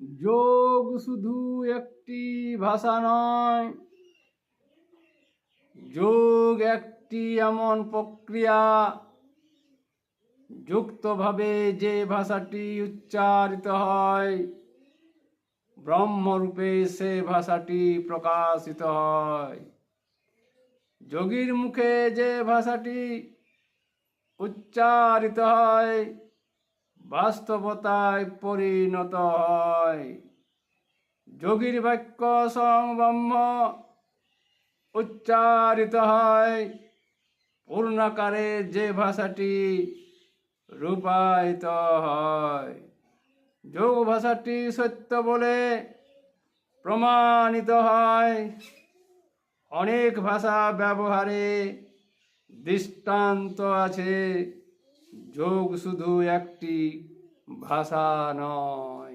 যোগ শুধু একটি ভাষা নয়, যোগ একটি এমন প্রক্রিয়া যুক্তভাবে যে ভাষাটি উচ্চারিত হয়, ব্রহ্মরূপে সে ভাষাটি প্রকাশিত হয়। যোগীর মুখে যে ভাষাটি উচ্চারিত হয় বাস্তবতায় পরিণত হয়। যোগীর বাক্য সংব্রহ্ম উচ্চারিত হয়। পূর্ণাকারে যে ভাষাটি রূপায়িত হয়। যোগ ভাষাটি সত্য বলে প্রমাণিত হয়। অনেক ভাষা ব্যবহারে দৃষ্টান্ত আছে। যোগ শুধু একটি ভাষা নয়।